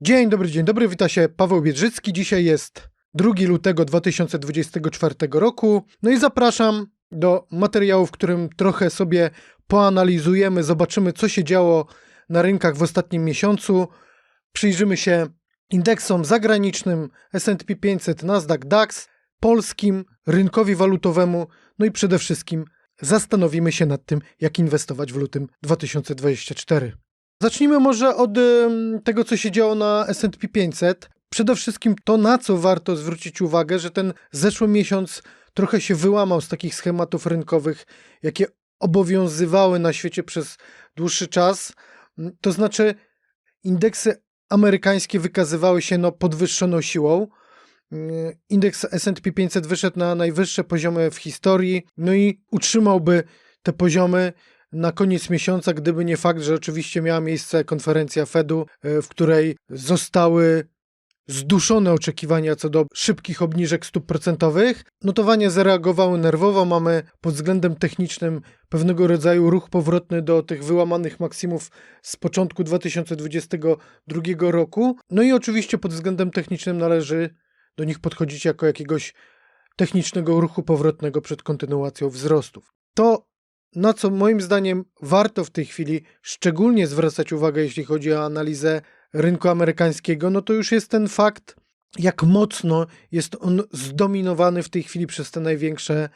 Dzień dobry, dzień dobry, wita się Paweł Biedrzycki. Dzisiaj jest 2 lutego 2024 roku. No i zapraszam do materiału, w którym trochę sobie poanalizujemy, zobaczymy, co się działo na rynkach w ostatnim miesiącu. Przyjrzymy się indeksom zagranicznym S&P 500, Nasdaq, DAX, polskim, rynkowi walutowemu, no i przede wszystkim zastanowimy się nad tym, jak inwestować w lutym 2024. Zacznijmy może od tego, co się działo na S&P 500. Przede wszystkim to, na co warto zwrócić uwagę, że ten zeszły miesiąc trochę się wyłamał z takich schematów rynkowych, jakie obowiązywały na świecie przez dłuższy czas. To znaczy, indeksy amerykańskie wykazywały się no, podwyższoną siłą. Indeks S&P 500 wyszedł na najwyższe poziomy w historii, no i utrzymałby te poziomy na koniec miesiąca, gdyby nie fakt, że oczywiście miała miejsce konferencja Fedu, yy, w której zostały zduszone oczekiwania co do szybkich obniżek stóp procentowych. Notowania zareagowały nerwowo. Mamy pod względem technicznym pewnego rodzaju ruch powrotny do tych wyłamanych maksimów z początku 2022 roku. No i oczywiście pod względem technicznym należy do nich podchodzić jako jakiegoś technicznego ruchu powrotnego przed kontynuacją wzrostów. To, na co moim zdaniem warto w tej chwili szczególnie zwracać uwagę, jeśli chodzi o analizę rynku amerykańskiego, no to już jest ten fakt, jak mocno jest on zdominowany w tej chwili przez te największe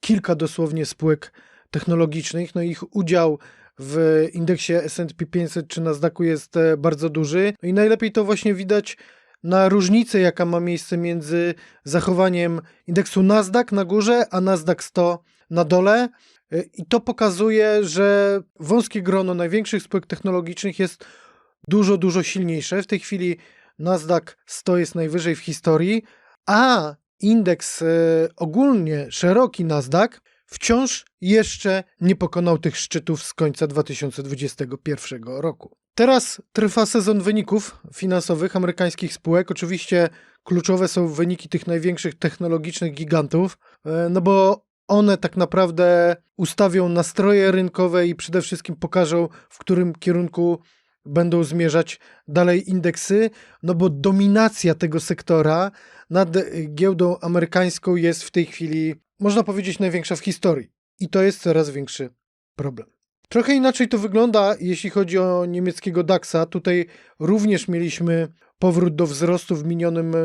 kilka dosłownie spółek technologicznych. No ich udział w indeksie S&P 500 czy Nasdaqu jest e, bardzo duży. No i najlepiej to właśnie widać na różnicę, jaka ma miejsce między zachowaniem indeksu Nasdaq na górze, a Nasdaq 100 na dole. E, I to pokazuje, że wąskie grono największych spółek technologicznych jest dużo, dużo silniejsze. W tej chwili Nasdaq 100 jest najwyżej w historii, a indeks e, ogólnie szeroki Nasdaq wciąż jeszcze nie pokonał tych szczytów z końca 2021 roku. Teraz trwa sezon wyników finansowych amerykańskich spółek. Oczywiście kluczowe są wyniki tych największych technologicznych gigantów, e, no bo one tak naprawdę ustawią nastroje rynkowe i przede wszystkim pokażą, w którym kierunku będą zmierzać dalej indeksy, no bo dominacja tego sektora nad giełdą amerykańską jest w tej chwili, można powiedzieć, największa w historii. I to jest coraz większy problem. Trochę inaczej to wygląda, jeśli chodzi o niemieckiego DAX-a. Tutaj również mieliśmy powrót do wzrostu w minionym e,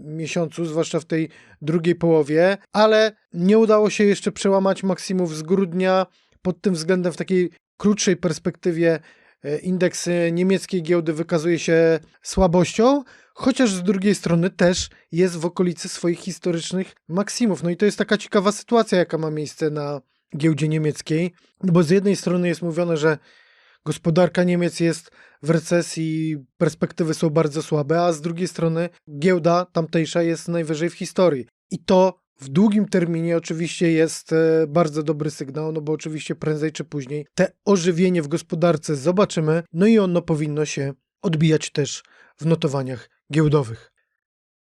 miesiącu, zwłaszcza w tej drugiej połowie, ale nie udało się jeszcze przełamać maksimów z grudnia. Pod tym względem w takiej krótszej perspektywie e, indeks e, niemieckiej giełdy wykazuje się słabością, chociaż z drugiej strony też jest w okolicy swoich historycznych maksimów. No i to jest taka ciekawa sytuacja, jaka ma miejsce na giełdzie niemieckiej, no bo z jednej strony jest mówione, że gospodarka Niemiec jest w recesji, perspektywy są bardzo słabe, a z drugiej strony giełda tamtejsza jest najwyżej w historii. I to w długim terminie oczywiście jest e, bardzo dobry sygnał, no bo oczywiście prędzej czy później te ożywienie w gospodarce zobaczymy, no i ono powinno się odbijać też w notowaniach giełdowych.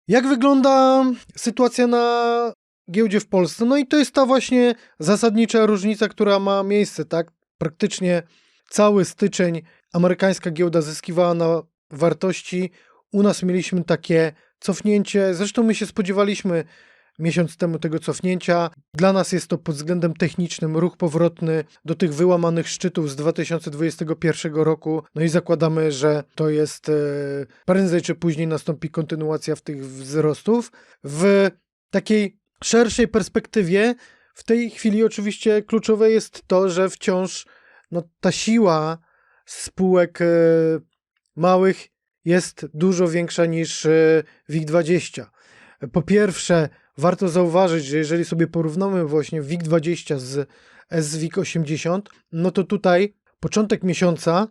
Jak wygląda sytuacja na giełdzie w Polsce? No i to jest ta właśnie zasadnicza różnica, która ma miejsce, tak? Praktycznie cały styczeń amerykańska giełda zyskiwała na wartości. U nas mieliśmy takie cofnięcie. Zresztą my się spodziewaliśmy miesiąc temu tego cofnięcia. Dla nas jest to pod względem technicznym ruch powrotny do tych wyłamanych szczytów z 2021 roku. No i zakładamy, że to jest e, prędzej czy później nastąpi kontynuacja w tych wzrostów. W takiej szerszej perspektywie w tej chwili oczywiście kluczowe jest to, że wciąż no, ta siła spółek e, małych jest dużo większa niż e, WIG20. Po pierwsze, warto zauważyć, że jeżeli sobie porównamy właśnie WIG20 z SWIG 80, no to tutaj początek miesiąca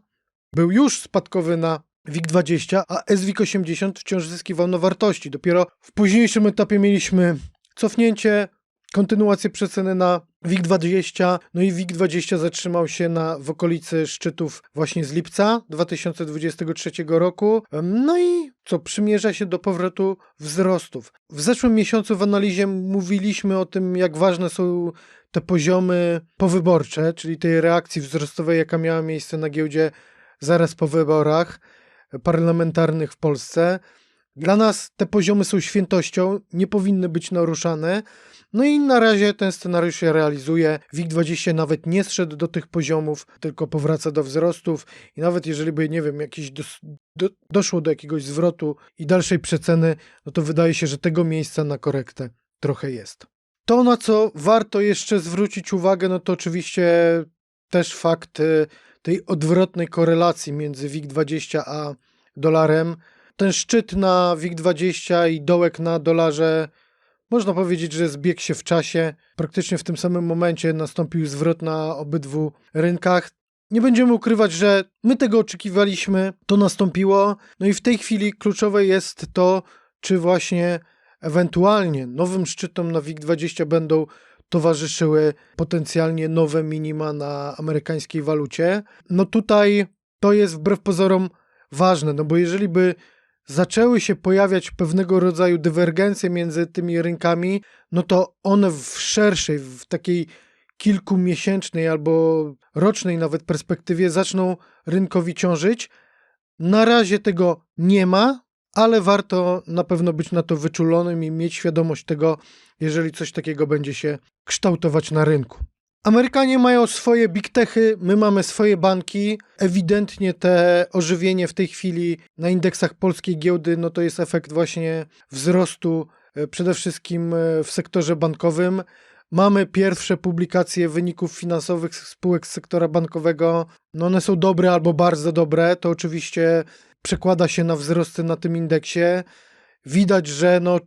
był już spadkowy na WIG20, a SWIG 80 wciąż zyskiwał na wartości. Dopiero w późniejszym etapie mieliśmy cofnięcie, kontynuację przeceny na WIG20, no i WIG20 zatrzymał się na, w okolicy szczytów właśnie z lipca 2023 roku. No i co, przymierza się do powrotu wzrostów. W zeszłym miesiącu w analizie mówiliśmy o tym, jak ważne są te poziomy powyborcze, czyli tej reakcji wzrostowej, jaka miała miejsce na giełdzie zaraz po wyborach. parlamentarnych w Polsce. Dla nas te poziomy są świętością, nie powinny być naruszane. No i na razie ten scenariusz się realizuje. WIG20 nawet nie zszedł do tych poziomów, tylko powraca do wzrostów i nawet jeżeli by, nie wiem, jakiś do, doszło do jakiegoś zwrotu i dalszej przeceny, no to wydaje się, że tego miejsca na korektę trochę jest. To, na co warto jeszcze zwrócić uwagę, no to oczywiście też fakt y, tej odwrotnej korelacji między WIG20 a dolarem. Ten szczyt na WIG20 i dołek na dolarze można powiedzieć, że zbiegł się w czasie. Praktycznie w tym samym momencie nastąpił zwrot na obydwu rynkach. Nie będziemy ukrywać, że my tego oczekiwaliśmy, to nastąpiło. No i w tej chwili kluczowe jest to, czy właśnie ewentualnie nowym szczytom na WIG20 będą towarzyszyły potencjalnie nowe minima na amerykańskiej walucie. No tutaj to jest wbrew pozorom ważne, no bo jeżeli by zaczęły się pojawiać pewnego rodzaju dywergencje między tymi rynkami, no to one w szerszej, w takiej kilkumiesięcznej albo rocznej nawet perspektywie zaczną rynkowi ciążyć. Na razie tego nie ma, ale warto na pewno być na to wyczulonym i mieć świadomość tego, jeżeli coś takiego będzie się kształtować na rynku. Amerykanie mają swoje big techy, my mamy swoje banki. Ewidentnie te ożywienie w tej chwili na indeksach polskiej giełdy, no to jest efekt właśnie wzrostu e, przede wszystkim e, w sektorze bankowym. Mamy pierwsze publikacje wyników finansowych spółek z sektora bankowego. No one są dobre albo bardzo dobre. To oczywiście przekłada się na wzrosty na tym indeksie. Widać, że no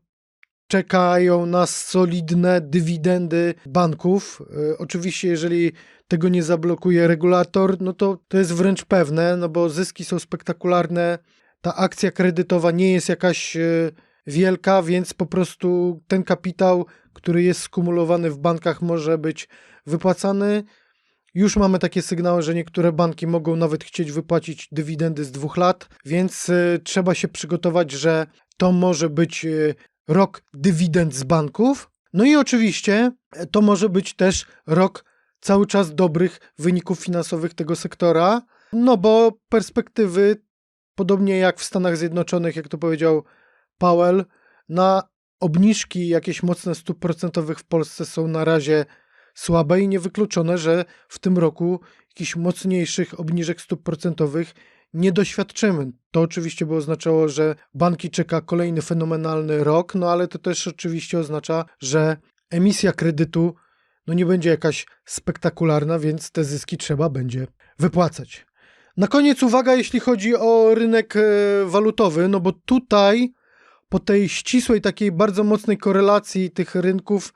czekają nas solidne dywidendy banków. E, oczywiście, jeżeli tego nie zablokuje regulator, no to to jest wręcz pewne, no bo zyski są spektakularne. Ta akcja kredytowa nie jest jakaś e, wielka, więc po prostu ten kapitał, który jest skumulowany w bankach, może być wypłacany. Już mamy takie sygnały, że niektóre banki mogą nawet chcieć wypłacić dywidendy z dwóch lat, więc y, trzeba się przygotować, że to może być rok dywidend z banków. No i oczywiście e, to może być też rok cały czas dobrych wyników finansowych tego sektora, no bo perspektywy, podobnie jak w Stanach Zjednoczonych, jak to powiedział Powell, na obniżki jakieś mocne stóp procentowych w Polsce są na razie słabe i niewykluczone, że w tym roku jakichś mocniejszych obniżek stóp procentowych nie doświadczymy. To oczywiście by oznaczało, że banki czeka kolejny fenomenalny rok, no ale to też oczywiście oznacza, że emisja kredytu no nie będzie jakaś spektakularna, więc te zyski trzeba będzie wypłacać. Na koniec uwaga, jeśli chodzi o rynek e, walutowy, no bo tutaj po tej ścisłej, takiej bardzo mocnej korelacji tych rynków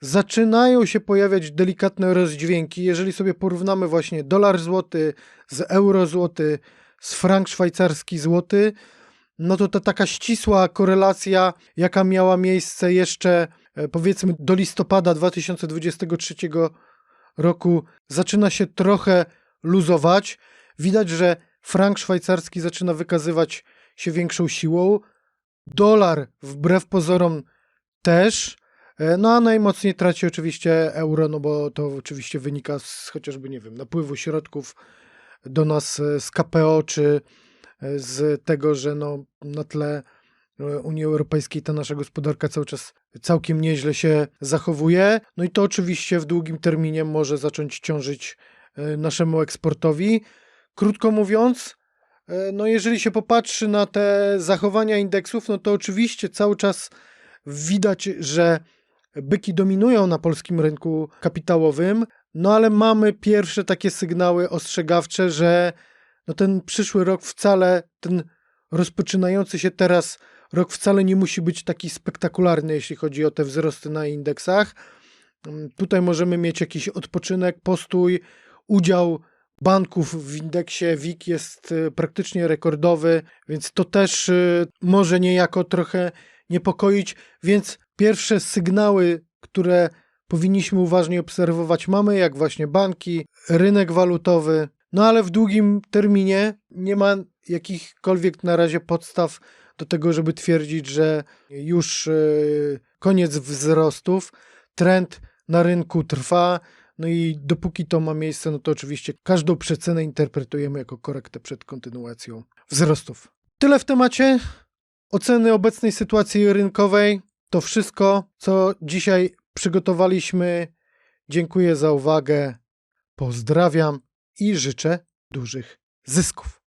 zaczynają się pojawiać delikatne rozdźwięki. Jeżeli sobie porównamy właśnie dolar złoty z euro złoty, z frank szwajcarski złoty, no to ta taka ścisła korelacja, jaka miała miejsce jeszcze e, powiedzmy do listopada 2023 roku, zaczyna się trochę luzować. Widać, że frank szwajcarski zaczyna wykazywać się większą siłą. Dolar wbrew pozorom też. E, no a najmocniej traci oczywiście euro, no bo to oczywiście wynika z chociażby, nie wiem, napływu środków do nas e, z KPO, czy e, z tego, że no, na tle Unii Europejskiej ta nasza gospodarka cały czas całkiem nieźle się zachowuje. No i to oczywiście w długim terminie może zacząć ciążyć naszemu eksportowi. Krótko mówiąc, no jeżeli się popatrzy na te zachowania indeksów, no to oczywiście cały czas widać, że byki dominują na polskim rynku kapitałowym, no ale mamy pierwsze takie sygnały ostrzegawcze, że no ten przyszły rok wcale, ten rozpoczynający się teraz rok wcale nie musi być taki spektakularny, jeśli chodzi o te wzrosty na indeksach. Mm, tutaj możemy mieć jakiś odpoczynek, postój, udział banków w indeksie WIG jest y, praktycznie rekordowy, więc to też y, może niejako trochę niepokoić, więc pierwsze sygnały, które powinniśmy uważnie obserwować, mamy, jak właśnie banki, rynek walutowy, no ale w długim terminie nie ma jakichkolwiek na razie podstaw do tego, żeby twierdzić, że już yy, koniec wzrostów, trend na rynku trwa. No i dopóki to ma miejsce, no to oczywiście każdą przecenę interpretujemy jako korektę przed kontynuacją wzrostów. Tyle w temacie oceny obecnej sytuacji rynkowej. To wszystko, co dzisiaj przygotowaliśmy. Dziękuję za uwagę. Pozdrawiam i życzę dużych zysków.